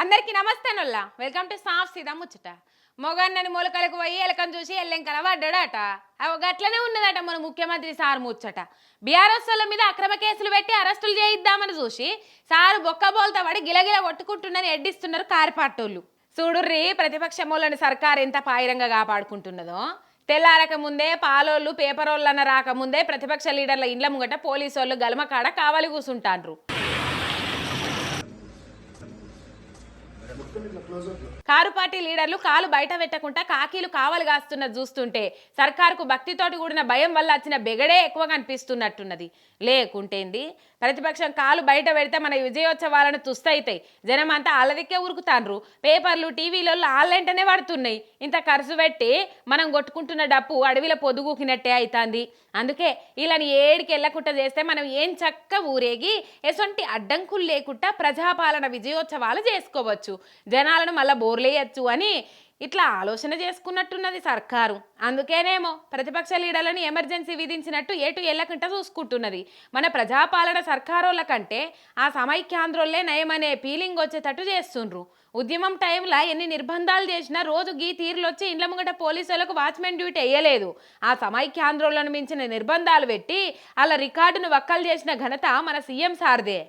అందరికీ నమస్తే welcome to సాఫ్ సీదా ముచ్చట. మొగన్నని మొలకలకు పోయి ఎలకను చూసి ఎల్లెంకల పడ్డాడట. అవి గట్లనే ఉన్నదట మన ముఖ్యమంత్రి సార్ ముచ్చట. బీఆర్ఎస్ వాళ్ళ మీద అక్రమ కేసులు పెట్టి అరెస్టులు చేయిద్దామని చూసి సారు బొక్కబోల్తో పడి గిలగిల కొట్టుకుంటున్నని ఎడ్డిస్తున్నారు కారిపాటోళ్ళు చూడుర్రి ప్రతిపక్షములను సర్కార్ ఎంత పాయిరంగా కాపాడుకుంటున్నదో. తెల్లారక ముందే పాలోళ్ళు పేపరోళ్ళన్న రాకముందే ప్రతిపక్ష లీడర్ల ఇండ్ల ముంగట పోలీసోళ్ళు గలమకాడ కావాలి కూసుంటాండ్రు. కారు పార్టీ లీడర్లు కాలు బయట పెట్టకుండా కాకీలు కావలు కాస్తున్నది చూస్తుంటే సర్కారుకు భక్తితోటి కూడిన భయం వల్ల వచ్చిన బెగడే ఎక్కువ కనిపిస్తున్నట్టున్నది. లేకుంటేంది? ప్రతిపక్షం కాలు బయట పెడితే మన విజయోత్సవాలను తుస్తయితాయి. జనం అంతా అలదిక్కే ఉరుకుతాండ్రు. పేపర్లు టీవీలో ఆళ్ళంటనే పడుతున్నాయి. ఇంత ఖర్చు పెట్టి మనం కొట్టుకుంటున్న డప్పు అడవిలో పొదుగుకినట్టే అవుతుంది అందుకే ఇలాని ఏడికి వెళ్ళకుండా చేస్తే మనం ఏం చక్క ఊరేగి ఎటువంటి అడ్డంకులు లేకుండా ప్రజాపాలన విజయోత్సవాలు చేసుకోవచ్చు. జనాలను మళ్ళీ బోర్లేయచ్చు అని ఇట్లా ఆలోచన చేసుకున్నట్టున్నది సర్కారు. అందుకేనేమో ప్రతిపక్ష లీడర్లను ఎమర్జెన్సీ విధించినట్టు ఏటు ఎల్లకంట చూసుకుంటున్నది. మన ప్రజాపాలన సర్కారోళ్ళ కంటే ఆ సమైక్యాంధ్రోళ్ళే నయమనే ఫీలింగ్ వచ్చేటట్టు చేస్తుండ్రు. ఉద్యమం టైంలో ఎన్ని నిర్బంధాలు చేసినా రోజు గీ తీరులు వచ్చి ఇండ్ల ముంగట పోలీసులకు వాచ్మెన్ డ్యూటీ వేయలేదు ఆ సమైక్యాంధ్రోళ్ళను మించిన నిర్బంధాలు పెట్టి అలా రికార్డును వక్కలు చేసిన ఘనత మన సీఎం సార్దే.